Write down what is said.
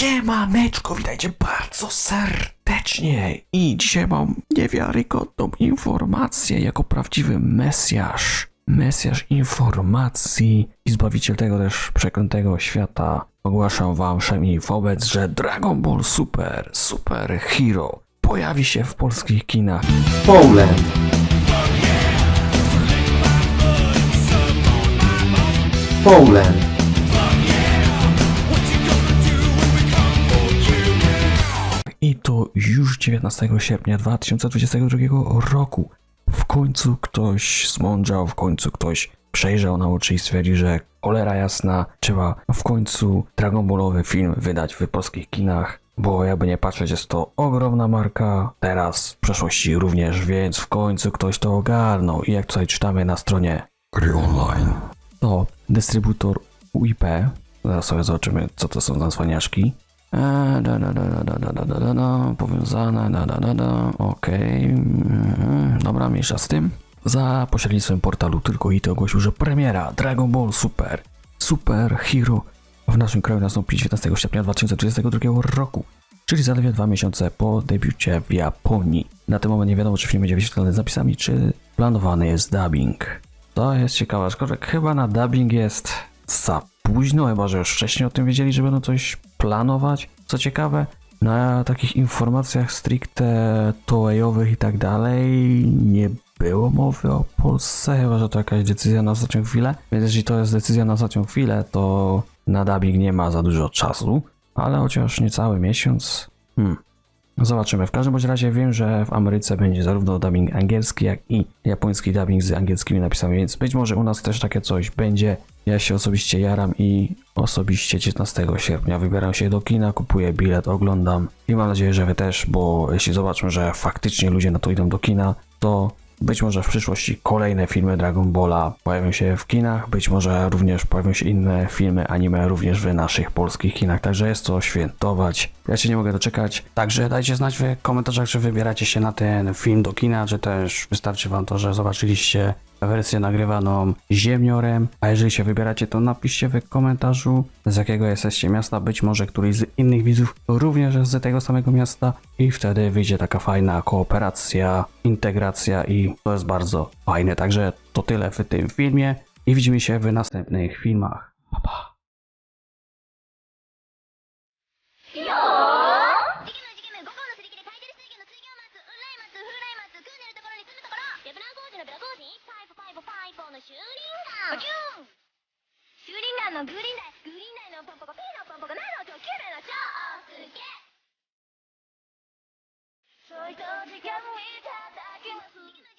Siemaneczko, witajcie bardzo serdecznie i dzisiaj mam niewiarygodną informację jako prawdziwy mesjasz. Mesjasz informacji i zbawiciel tego też przeklętego świata. Ogłaszam wam wszemi wobec, że Dragon Ball Super, Super Hero pojawi się w polskich kinach Poland. Poland. To już 19 sierpnia 2022 roku. W końcu ktoś zmądrzał, w końcu ktoś przejrzał na oczy i stwierdził, że cholera jasna, trzeba w końcu Dragon Ballowy film wydać w polskich kinach. Bo jakby nie patrzeć, jest to ogromna marka, teraz w przeszłości również, więc w końcu ktoś to ogarnął. I jak tutaj czytamy na stronie Gry Online, to dystrybutor UIP, zaraz sobie zobaczymy, co to są za cwaniaszki, E, da, da, da, da, da, da, da, da, da, powiązane, da, da, da, da, okej, mhm, dobra, mniejsza z tym. Za pośrednictwem portalu Tylko i to ogłosił, że premiera Dragon Ball Super, Super Hero w naszym kraju nastąpi 19 sierpnia 2022 roku, czyli zaledwie dwa miesiące po debiucie w Japonii. Na ten moment nie wiadomo, czy film będzie wyświetlony z napisami, czy planowany jest dubbing. To jest ciekawe, aczkolwiek chyba na dubbing jest za późno, chyba że już wcześniej o tym wiedzieli, że będą coś planować. Co ciekawe, na takich informacjach stricte toejowych i tak dalej nie było mowy o Polsce, chyba że to jakaś decyzja na ostatnią chwilę. Więc jeśli to jest decyzja na ostatnią chwilę, to na dubbing nie ma za dużo czasu, ale chociaż niecały miesiąc. Hmm. Zobaczymy. W każdym bądź razie wiem, że w Ameryce będzie zarówno dubbing angielski, jak i japoński dubbing z angielskimi napisami, więc być może u nas też takie coś będzie. Ja się osobiście jaram i osobiście 19 sierpnia wybieram się do kina, kupuję bilet, oglądam i mam nadzieję, że wy też, bo jeśli zobaczą, że faktycznie ludzie na to idą do kina, to być może w przyszłości kolejne filmy Dragon Balla pojawią się w kinach, być może również pojawią się inne filmy anime również w naszych polskich kinach, także jest co świętować. Ja się nie mogę doczekać. Także dajcie znać w komentarzach, czy wybieracie się na ten film do kina, czy też wystarczy wam to, że zobaczyliście wersję nagrywaną ziemniorem, a jeżeli się wybieracie, to napiszcie w komentarzu z jakiego jesteście miasta, być może któryś z innych widzów również jest z tego samego miasta i wtedy wyjdzie taka fajna kooperacja, integracja i to jest bardzo fajne. Także to tyle w tym filmie i widzimy się w następnych filmach. Pa, pa. のシューリンガンシューリンガンのグリーンダイグリーンダイのポンポコピーのポンポコナのとキューの超すげそいつを時間に叩きます